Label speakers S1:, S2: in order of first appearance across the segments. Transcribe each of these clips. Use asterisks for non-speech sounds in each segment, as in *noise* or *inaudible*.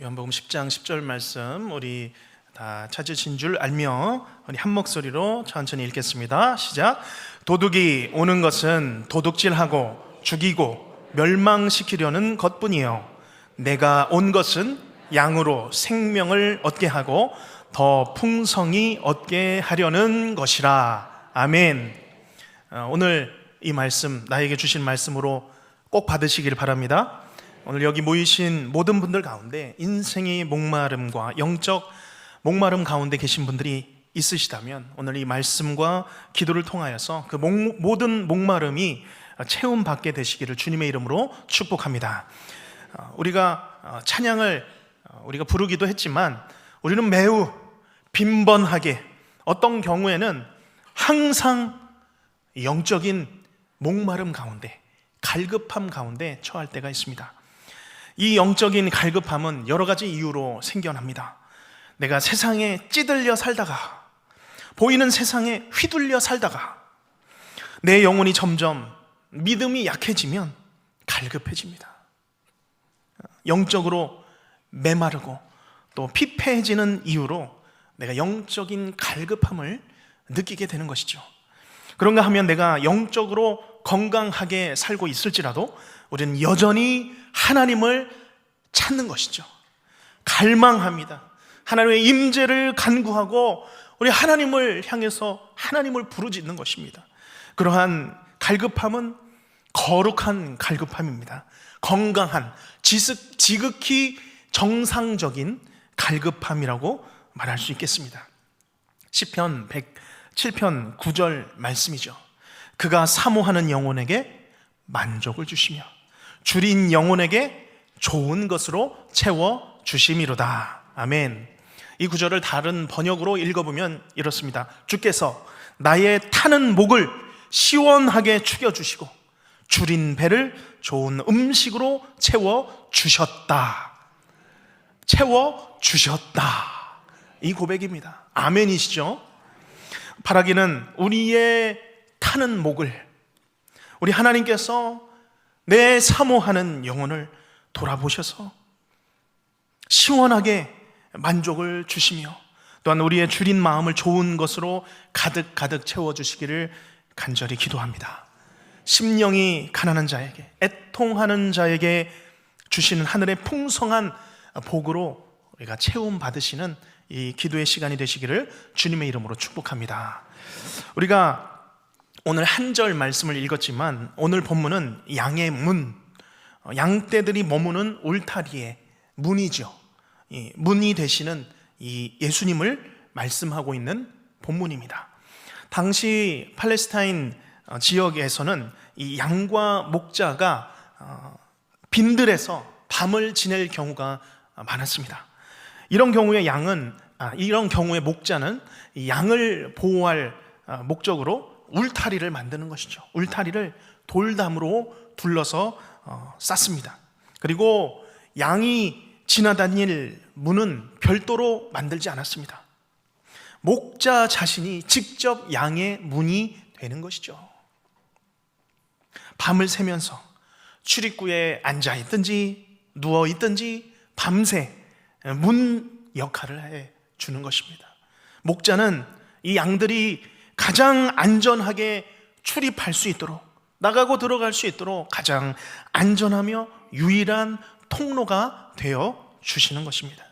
S1: 요한복음 10장 10절 말씀 우리 다 찾으신 줄 알며 우리 한 목소리로 천천히 읽겠습니다. 시작. 도둑이 오는 것은 도둑질하고 죽이고 멸망시키려는 것뿐이요. 내가 온 것은 양으로 생명을 얻게 하고 더 풍성히 얻게 하려는 것이라. 아멘. 어, 오늘 이 말씀 나에게 주신 말씀으로 꼭 받으시길 바랍니다. 오늘 여기 모이신 모든 분들 가운데 인생의 목마름과 영적 목마름 가운데 계신 분들이 있으시다면 오늘 이 말씀과 기도를 통하여서 그 목- 모든 목마름이 채움받게 되시기를 주님의 이름으로 축복합니다. 어, 우리가 어, 찬양을 어, 우리가 부르기도 했지만 우리는 매우 빈번하게 어떤 경우에는 항상 영적인 목마름 가운데 갈급함 가운데 처할 때가 있습니다. 이 영적인 갈급함은 여러 가지 이유로 생겨납니다. 내가 세상에 찌들려 살다가 보이는 세상에 휘둘려 살다가 내 영혼이 점점 믿음이 약해지면 갈급해집니다. 영적으로 메마르고 또 피폐해지는 이유로 내가 영적인 갈급함을 느끼게 되는 것이죠. 그런가 하면 내가 영적으로 건강하게 살고 있을지라도 우리는 여전히 하나님을 찾는 것이죠. 갈망합니다. 하나님의 임재를 간구하고 우리 하나님을 향해서 하나님을 부르짖는 것입니다. 그러한 갈급함은 거룩한 갈급함입니다. 건강한 지극, 지극히 정상적인 갈급함이라고 말할 수 있겠습니다. 시편 107편 9절 말씀이죠. 그가 사모하는 영혼에게 만족을 주시며 줄인 영혼에게 좋은 것으로 채워 주심이로다. 아멘. 이 구절을 다른 번역으로 읽어보면 이렇습니다. 주께서 나의 타는 목을 시원하게 축여주시고 줄인 배를 좋은 음식으로 채워 주셨다. 채워 주셨다. 이 고백입니다. 아멘이시죠? 바라기는 우리의 타는 목을 우리 하나님께서 내 사모하는 영혼을 돌아보셔서 시원하게 만족을 주시며 또한 우리의 줄인 마음을 좋은 것으로 가득 가득 채워 주시기를 간절히 기도합니다. 심령이 가난한 자에게, 애통하는 자에게 주시는 하늘의 풍성한 복으로 우리가 채움 받으시는 이 기도의 시간이 되시기를 주님의 이름으로 축복합니다. 우리가 오늘 한 절 말씀을 읽었지만 오늘 본문은 양의 문, 어, 양떼들이 머무는 울타리의 문이죠. 이 문이 되시는 이 예수님을 말씀하고 있는 본문입니다. 당시 팔레스타인 어, 지역에서는 이 양과 목자가 어, 빈들에서 밤을 지낼 경우가 많았습니다. 이런 경우에 양은 아, 이런 경우에 목자는 이 양을 보호할 아, 목적으로 울타리를 만드는 것이죠. 울타리를 돌담으로 둘러서 어, 쌓습니다. 그리고 양이 지나다닐 문은 별도로 만들지 않았습니다. 목자 자신이 직접 양의 문이 되는 것이죠. 밤을 새면서 출입구에 앉아 있든지 누워 있든지 밤새 문 역할을 해 주는 것입니다. 목자는 이 양들이 가장 안전하게 출입할 수 있도록 나가고 들어갈 수 있도록 가장 안전하며 유일한 통로가 되어 주시는 것입니다.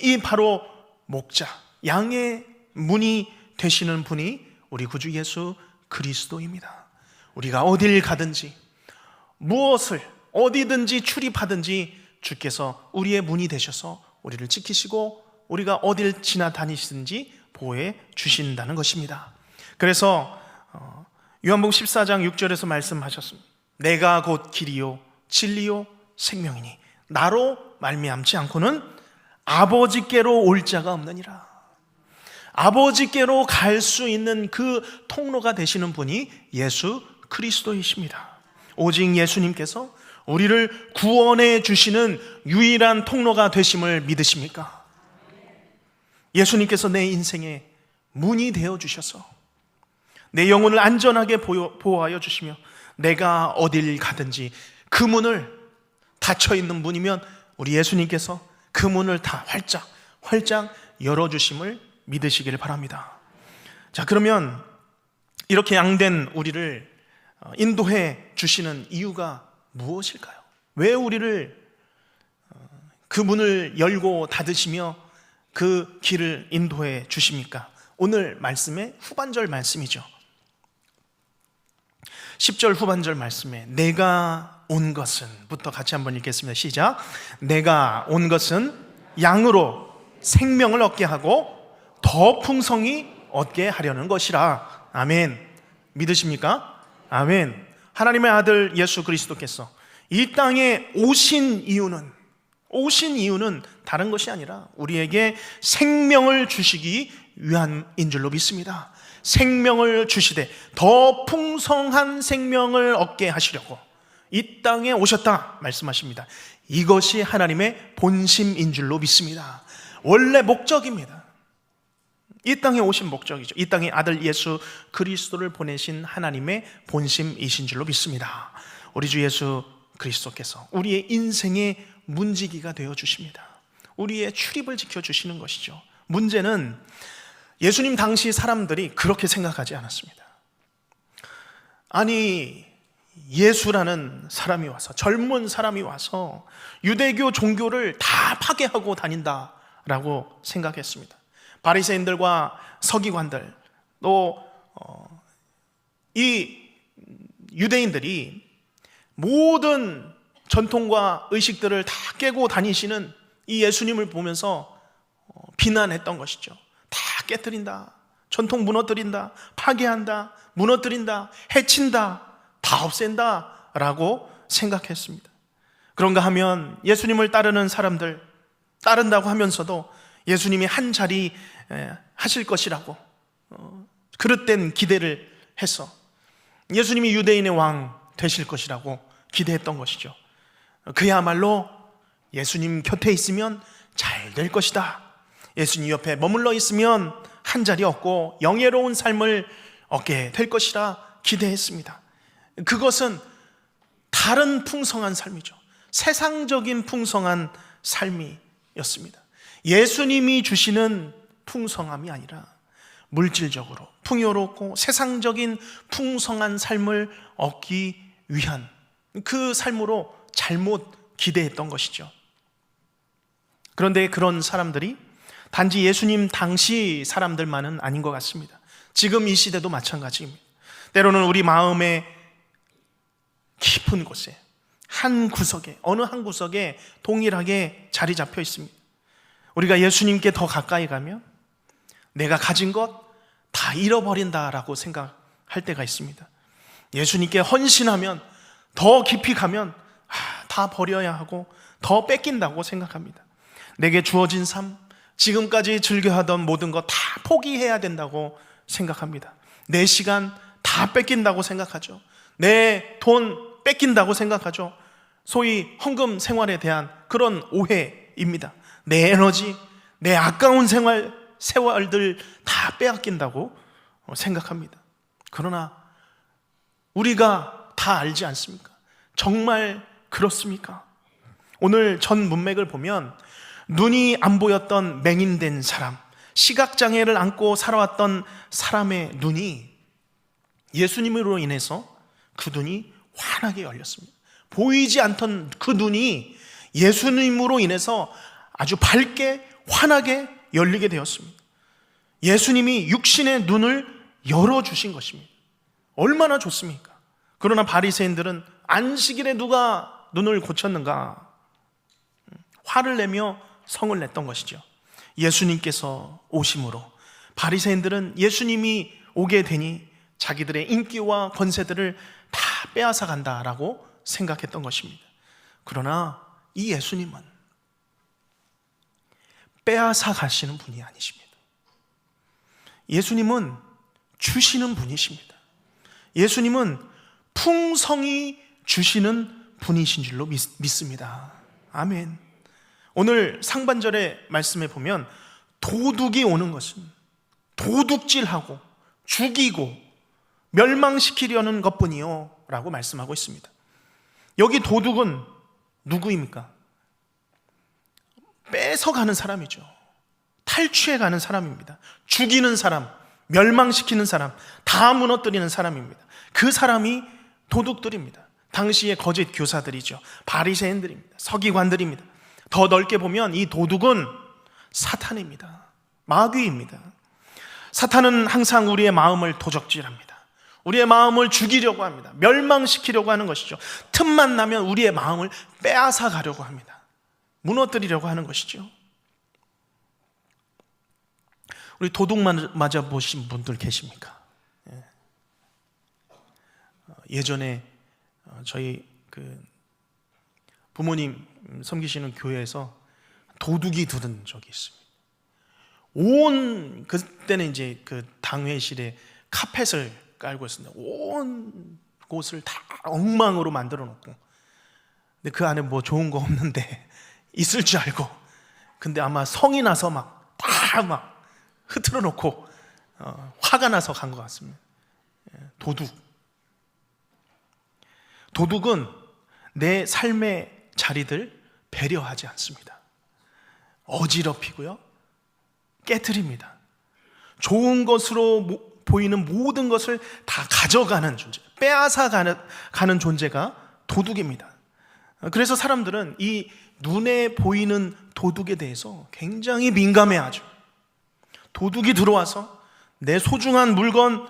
S1: 이 바로 목자, 양의 문이 되시는 분이 우리 구주 예수 그리스도입니다. 우리가 어딜 가든지 무엇을 어디든지 출입하든지 주께서 우리의 문이 되셔서 우리를 지키시고 우리가 어딜 지나다니시든지 보호해 주신다는 것입니다. 그래서 어, 요한복음 14장 6절에서 말씀하셨습니다. 내가 곧 길이요 진리요 생명이니 나로 말미암지 않고는 아버지께로 올 자가 없느니라. 아버지께로 갈 수 있는 그 통로가 되시는 분이 예수 그리스도이십니다. 오직 예수님께서 우리를 구원해 주시는 유일한 통로가 되심을 믿으십니까? 예수님께서 내 인생의 문이 되어 주셔서 내 영혼을 안전하게 보호하여 주시며 내가 어딜 가든지 그 문을 닫혀 있는 문이면 우리 예수님께서 그 문을 다 활짝 활짝 열어 주심을 믿으시기를 바랍니다. 자, 그러면 이렇게 양된 우리를 어, 인도해 주시는 이유가 무엇일까요? 왜 우리를 어, 그 문을 열고 닫으시며 그 길을 인도해 주십니까? 오늘 말씀의 후반절 말씀이죠. 10절 후반절 말씀에 내가 온 것은 부터 같이 한번 읽겠습니다. 시작. 내가 온 것은 양으로 생명을 얻게 하고 더 풍성히 얻게 하려는 것이라. 아멘. 믿으십니까? 아멘. 하나님의 아들 예수 그리스도께서 이 땅에 오신 이유는 오신 이유는 다른 것이 아니라 우리에게 생명을 주시기 위함인 줄로 믿습니다. 생명을 주시되 더 풍성한 생명을 얻게 하시려고 이 땅에 오셨다 말씀하십니다. 이것이 하나님의 본심인 줄로 믿습니다. 원래 목적입니다. 이 땅에 오신 목적이죠. 이 땅에 아들 예수 그리스도를 보내신 하나님의 본심이신 줄로 믿습니다. 우리 주 예수 그리스도께서 우리의 인생의 문지기가 되어 주십니다. 우리의 출입을 지켜 주시는 것이죠. 문제는 예수님 당시 사람들이 그렇게 생각하지 않았습니다. 아니, 예수라는 사람이 와서, 젊은 사람이 와서 유대교 종교를 다 파괴하고 다닌다라고 생각했습니다. 바리새인들과 서기관들, 또, 어, 이 유대인들이 모든 전통과 의식들을 다 깨고 다니시는 이 예수님을 보면서 어, 비난했던 것이죠. 다 깨뜨린다. 전통 무너뜨린다. 파괴한다. 무너뜨린다. 해친다. 다 없앤다. 라고 생각했습니다. 그런가 하면 예수님을 따르는 사람들, 따른다고 하면서도 예수님이 한 자리 하실 것이라고 어, 그릇된 기대를 해서 예수님이 유대인의 왕 되실 것이라고 기대했던 것이죠. 그야말로 예수님 곁에 있으면 잘 될 것이다. 예수님 옆에 머물러 있으면 한 자리 얻고 영예로운 삶을 얻게 될 것이라 기대했습니다. 그것은 다른 풍성한 삶이죠. 세상적인 풍성한 삶이었습니다. 예수님이 주시는 풍성함이 아니라 물질적으로 풍요롭고 세상적인 풍성한 삶을 얻기 위한 그 삶으로 잘못 기대했던 것이죠. 그런데 그런 사람들이 단지 예수님 당시 사람들만은 아닌 것 같습니다. 지금 이 시대도 마찬가지입니다. 때로는 우리 마음의 깊은 곳에 한 구석에 어느 한 구석에 동일하게 자리 잡혀 있습니다. 우리가 예수님께 더 가까이 가면 내가 가진 것 다 잃어버린다라고 생각할 때가 있습니다. 예수님께 헌신하면 더 깊이 가면 아, 다 버려야 하고 더 뺏긴다고 생각합니다. 내게 주어진 삶, 지금까지 즐겨하던 모든 것다 포기해야 된다고 생각합니다. 내 시간 다 뺏긴다고 생각하죠. 내 돈 뺏긴다고 생각하죠. 소위 헌금 생활에 대한 그런 오해입니다. 내 에너지, 내 아까운 생활, 세월들 다 빼앗긴다고 생각합니다. 그러나 우리가 다 알지 않습니까? 정말 그렇습니까? 오늘 전 문맥을 보면 눈이 안 보였던 맹인된 사람, 시각장애를 안고 살아왔던 사람의 눈이 예수님으로 인해서 그 눈이 환하게 열렸습니다. 보이지 않던 그 눈이 예수님으로 인해서 아주 밝게 환하게 열리게 되었습니다. 예수님이 육신의 눈을 열어주신 것입니다. 얼마나 좋습니까? 그러나 바리새인들은 안식일에 누가 눈을 고쳤는가? 화를 내며 성을 냈던 것이죠. 예수님께서 오심으로 바리새인들은 예수님이 오게 되니 자기들의 인기와 권세들을 다 빼앗아 간다라고 생각했던 것입니다. 그러나 이 예수님은 빼앗아 가시는 분이 아니십니다. 예수님은 주시는 분이십니다. 예수님은 풍성히 주시는 분이신 줄로 믿, 습니다 아멘. 오늘 상반절의 말씀에 보면 도둑이 오는 것은 도둑질하고 죽이고 멸망시키려는 것뿐이요 라고 말씀하고 있습니다. 여기 도둑은 누구입니까? 뺏어가는 사람이죠. 탈취해가는 사람입니다. 죽이는 사람, 멸망시키는 사람, 다 무너뜨리는 사람입니다. 그 사람이 도둑들입니다. 당시의 거짓 교사들이죠. 바리새인들입니다. 서기관들입니다. 더 넓게 보면 이 도둑은 사탄입니다. 마귀입니다. 사탄은 항상 우리의 마음을 도적질합니다. 우리의 마음을 죽이려고 합니다. 멸망시키려고 하는 것이죠. 틈만 나면 우리의 마음을 빼앗아 가려고 합니다. 무너뜨리려고 하는 것이죠. 우리 도둑 맞아 보신 분들 계십니까? 예. 어, 예전에 어, 저희 그 부모님 섬기시는 교회에서 도둑이 들은 적이 있습니다. 온 그때는 이제 그 당회실에 카펫을 깔고 있습니다. 온 곳을 다 엉망으로 만들어 놓고, 근데 그 안에 뭐 좋은 거 없는데 *laughs* 있을 줄 알고, 근데 아마 성이 나서 막 다 막 흐트러 놓고 어, 화가 나서 간 것 같습니다. 예, 도둑. 도둑은 내 삶의 자리들 배려하지 않습니다. 어지럽히고요. 깨뜨립니다. 좋은 것으로 모- 보이는 모든 것을 다 가져가는 존재, 빼앗아 가는, 가는 존재가 도둑입니다. 그래서 사람들은 이 눈에 보이는 도둑에 대해서 굉장히 민감해하죠. 도둑이 들어와서 내 소중한 물건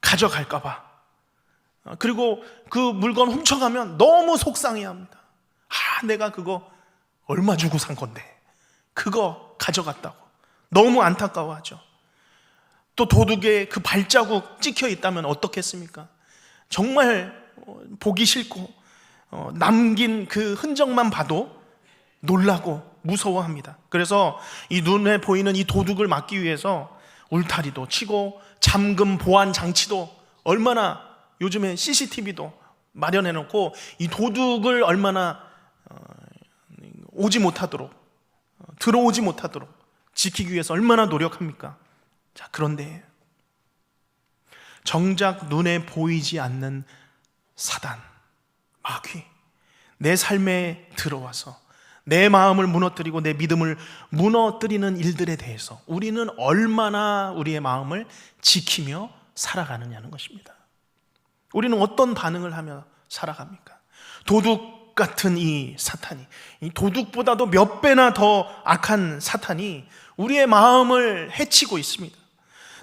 S1: 가져갈까봐. 그리고 그 물건 훔쳐가면 너무 속상해 합니다. 아, 내가 그거 얼마 주고 산 건데. 그거 가져갔다고. 너무 안타까워하죠. 또 도둑에 그 발자국 찍혀 있다면 어떻겠습니까? 정말 어, 보기 싫고 어, 남긴 그 흔적만 봐도 놀라고 무서워합니다. 그래서 이 눈에 보이는 이 도둑을 막기 위해서 울타리도 치고 잠금 보안 장치도 얼마나 요즘에 CCTV도 마련해 놓고 이 도둑을 얼마나 어, 오지 못하도록 어, 들어오지 못하도록 지키기 위해서 얼마나 노력합니까? 자, 그런데 정작 눈에 보이지 않는 사단, 마귀, 내 삶에 들어와서 내 마음을 무너뜨리고 내 믿음을 무너뜨리는 일들에 대해서 우리는 얼마나 우리의 마음을 지키며 살아가느냐는 것입니다. 우리는 어떤 반응을 하며 살아갑니까? 도둑 같은 이 사탄이, 이 도둑보다도 몇 배나 더 악한 사탄이 우리의 마음을 해치고 있습니다.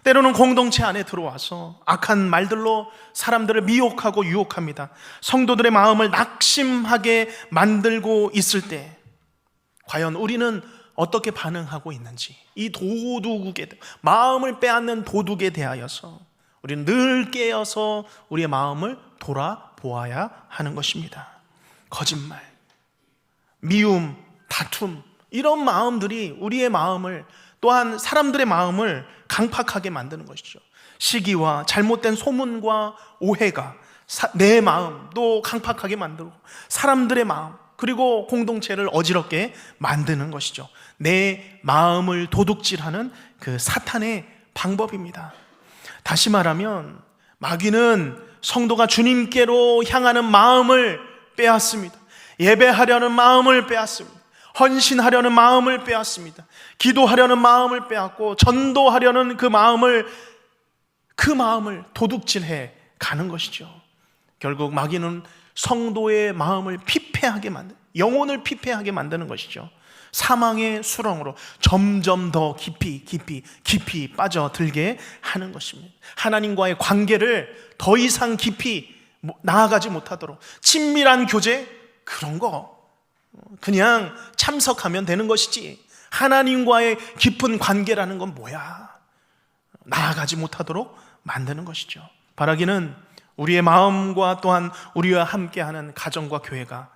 S1: 때로는 공동체 안에 들어와서 악한 말들로 사람들을 미혹하고 유혹합니다. 성도들의 마음을 낙심하게 만들고 있을 때, 과연 우리는 어떻게 반응하고 있는지, 이 도둑에, 마음을 빼앗는 도둑에 대하여서 우리는 늘 깨어서 우리의 마음을 돌아보아야 하는 것입니다. 거짓말, 미움, 다툼, 이런 마음들이 우리의 마음을 또한 사람들의 마음을 강팍하게 만드는 것이죠. 시기와 잘못된 소문과 오해가 사- 내 마음도 강팍하게 만들고 사람들의 마음 그리고 공동체를 어지럽게 만드는 것이죠. 내 마음을 도둑질하는 그 사탄의 방법입니다. 다시 말하면 마귀는 성도가 주님께로 향하는 마음을 빼앗습니다. 예배하려는 마음을 빼앗습니다. 헌신하려는 마음을 빼앗습니다. 기도하려는 마음을 빼앗고 전도하려는 그 마음을 그 마음을 도둑질해 가는 것이죠. 결국 마귀는 성도의 마음을 피폐하게 만든 영혼을 피폐하게 만드는 것이죠. 사망의 수렁으로 점점 더 깊이 깊이 깊이 빠져들게 하는 것입니다. 하나님과의 관계를 더 이상 깊이 나아가지 못하도록 친밀한 교제 그런 거 그냥 참석하면 되는 것이지. 하나님과의 깊은 관계라는 건 뭐야? 나아가지 못하도록 만드는 것이죠. 바라기는 우리의 마음과 또한 우리와 함께하는 가정과 교회가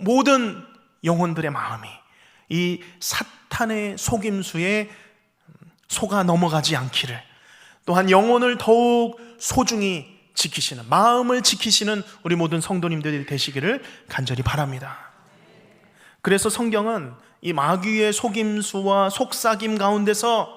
S1: 모든 영혼들의 마음이 이 사탄의 속임수에 속아 넘어가지 않기를 또한 영혼을 더욱 소중히 지키시는 마음을 지키시는 우리 모든 성도님들이 되시기를 간절히 바랍니다. 그래서 성경은 이 마귀의 속임수와 속삭임 가운데서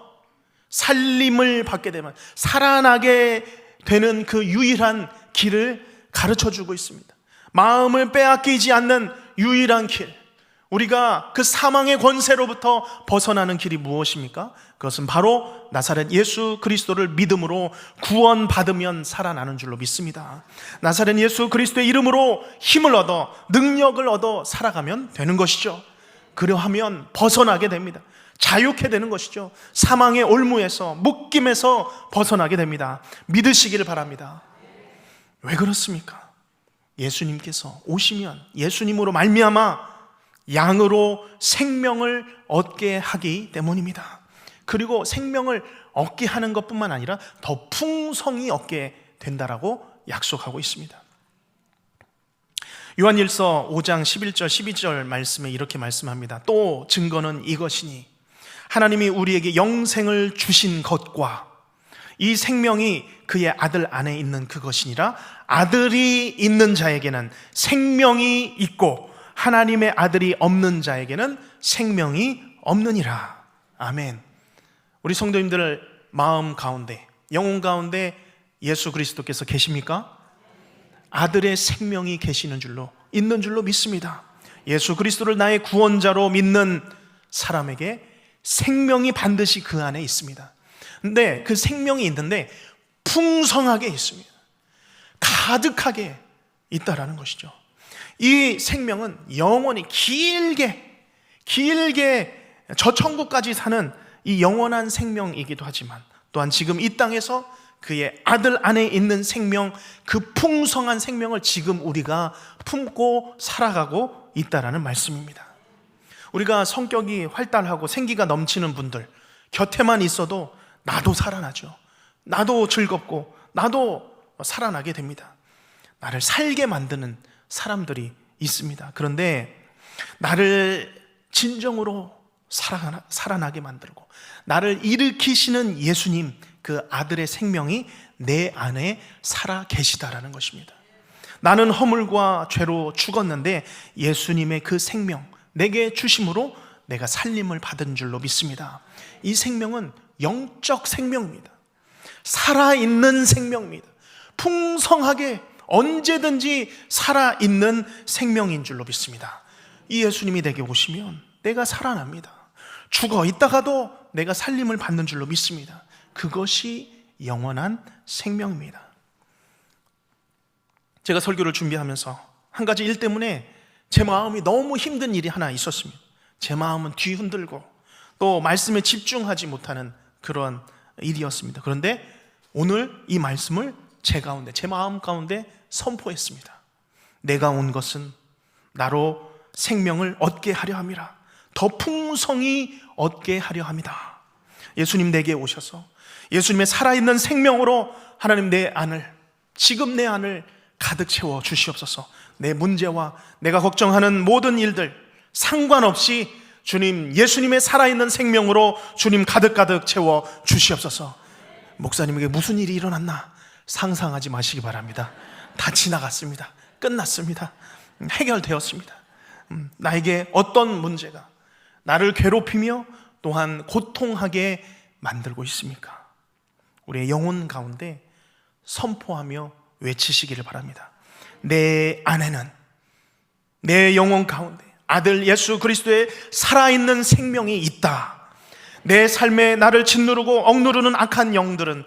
S1: 살림을 받게 되면 살아나게 되는 그 유일한 길을 가르쳐 주고 있습니다. 마음을 빼앗기지 않는 유일한 길. 우리가 그 사망의 권세로부터 벗어나는 길이 무엇입니까? 그것은 바로 나사렛 예수 그리스도를 믿음으로 구원받으면 살아나는 줄로 믿습니다. 나사렛 예수 그리스도의 이름으로 힘을 얻어 능력을 얻어 살아가면 되는 것이죠. 그러하면 벗어나게 됩니다. 자유케 되는 것이죠. 사망의 올무에서 묶임에서 벗어나게 됩니다. 믿으시기를 바랍니다. 왜 그렇습니까? 예수님께서 오시면 예수님으로 말미암아 양으로 생명을 얻게 하기 때문입니다. 그리고 생명을 얻게 하는 것뿐만 아니라 더 풍성히 얻게 된다라고 약속하고 있습니다. 요한일서 5장 11절 12절 말씀에 이렇게 말씀합니다. 또 증거는 이것이니 하나님이 우리에게 영생을 주신 것과 이 생명이 그의 아들 안에 있는 그것이니라 아들이 있는 자에게는 생명이 있고 하나님의 아들이 없는 자에게는 생명이 없느니라. 아멘. 우리 성도님들 마음 가운데, 영혼 가운데 예수 그리스도께서 계십니까? 아들의 생명이 계시는 줄로, 있는 줄로 믿습니다. 예수 그리스도를 나의 구원자로 믿는 사람에게 생명이 반드시 그 안에 있습니다. 근데 그 생명이 있는데 풍성하게 있습니다. 가득하게 있다라는 것이죠. 이 생명은 영원히 길게, 길게 저 천국까지 사는 이 영원한 생명이기도 하지만 또한 지금 이 땅에서 그의 아들 안에 있는 생명, 그 풍성한 생명을 지금 우리가 품고 살아가고 있다라는 말씀입니다. 우리가 성격이 활달하고 생기가 넘치는 분들 곁에만 있어도 나도 살아나죠. 나도 즐겁고 나도 살아나게 됩니다. 나를 살게 만드는 사람들이 있습니다. 그런데 나를 진정으로 살아나, 살아나게 만들고 나를 일으키시는 예수님 그 아들의 생명이 내 안에 살아 계시다라는 것입니다. 나는 허물과 죄로 죽었는데 예수님의 그 생명 내게 주심으로 내가 살림을 받은 줄로 믿습니다. 이 생명은 영적 생명입니다. 살아있는 생명입니다. 풍성하게 언제든지 살아있는 생명인 줄로 믿습니다. 이 예수님이 내게 오시면 내가 살아납니다. 죽어 있다가도 내가 살림을 받는 줄로 믿습니다. 그것이 영원한 생명입니다. 제가 설교를 준비하면서 한 가지 일 때문에 제 마음이 너무 힘든 일이 하나 있었습니다. 제 마음은 뒤흔들고 또 말씀에 집중하지 못하는 그런 일이었습니다. 그런데 오늘 이 말씀을 제 가운데, 제 마음 가운데 선포했습니다. 내가 온 것은 나로 생명을 얻게 하려 함이라. 더 풍성히 얻게 하려 합니다. 예수님 내게 오셔서 예수님의 살아있는 생명으로 하나님 내 안을, 지금 내 안을 가득 채워 주시옵소서. 내 문제와 내가 걱정하는 모든 일들 상관없이 주님, 예수님의 살아있는 생명으로 주님 가득가득 채워 주시옵소서. 목사님에게 무슨 일이 일어났나 상상하지 마시기 바랍니다. 다 지나갔습니다. 끝났습니다. 해결되었습니다. 음, 나에게 어떤 문제가 나를 괴롭히며 또한 고통하게 만들고 있습니까? 우리의 영혼 가운데 선포하며 외치시기를 바랍니다. 내 안에는 내 영혼 가운데 아들 예수 그리스도의 살아있는 생명이 있다. 내 삶에 나를 짓누르고 억누르는 악한 영들은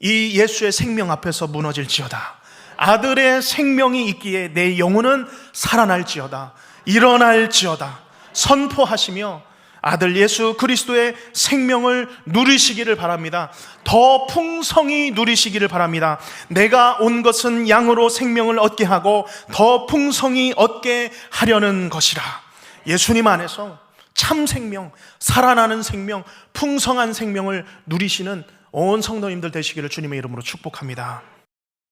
S1: 이 예수의 생명 앞에서 무너질지어다. 아들의 생명이 있기에 내 영혼은 살아날지어다. 일어날지어다. 선포하시며 아들 예수 그리스도의 생명을 누리시기를 바랍니다. 더 풍성히 누리시기를 바랍니다. 내가 온 것은 양으로 생명을 얻게 하고 더 풍성히 얻게 하려는 것이라. 예수님 안에서 참 생명, 살아나는 생명, 풍성한 생명을 누리시는 온 성도님들 되시기를 주님의 이름으로 축복합니다.